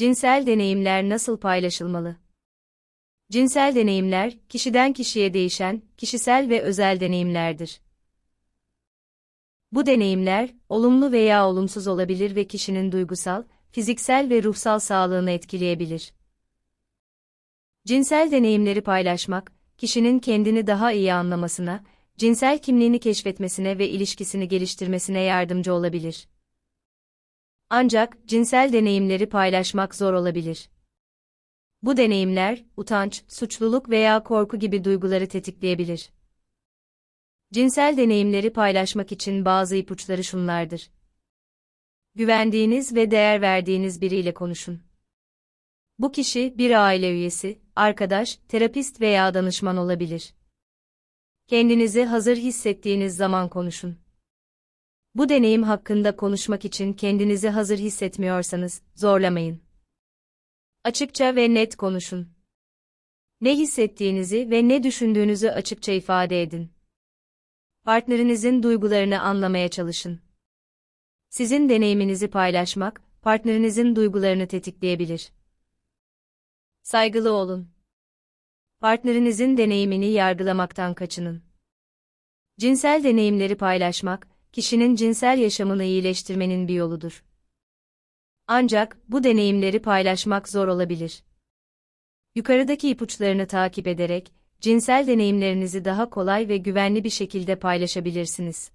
Cinsel deneyimler nasıl paylaşılmalı? Cinsel deneyimler, kişiden kişiye değişen, kişisel ve özel deneyimlerdir. Bu deneyimler, olumlu veya olumsuz olabilir ve kişinin duygusal, fiziksel ve ruhsal sağlığını etkileyebilir. Cinsel deneyimleri paylaşmak, kişinin kendini daha iyi anlamasına, cinsel kimliğini keşfetmesine ve ilişkisini geliştirmesine yardımcı olabilir. Ancak cinsel deneyimleri paylaşmak zor olabilir. Bu deneyimler, utanç, suçluluk veya korku gibi duyguları tetikleyebilir. Cinsel deneyimleri paylaşmak için bazı ipuçları şunlardır. Güvendiğiniz ve değer verdiğiniz biriyle konuşun. Bu kişi bir aile üyesi, arkadaş, terapist veya danışman olabilir. Kendinizi hazır hissettiğiniz zaman konuşun. Bu deneyim hakkında konuşmak için kendinizi hazır hissetmiyorsanız zorlamayın. Açıkça ve net konuşun. Ne hissettiğinizi ve ne düşündüğünüzü açıkça ifade edin. Partnerinizin duygularını anlamaya çalışın. Sizin deneyiminizi paylaşmak, partnerinizin duygularını tetikleyebilir. Saygılı olun. Partnerinizin deneyimini yargılamaktan kaçının. Cinsel deneyimleri paylaşmak, kişinin cinsel yaşamını iyileştirmenin bir yoludur. Ancak bu deneyimleri paylaşmak zor olabilir. Yukarıdaki ipuçlarını takip ederek cinsel deneyimlerinizi daha kolay ve güvenli bir şekilde paylaşabilirsiniz.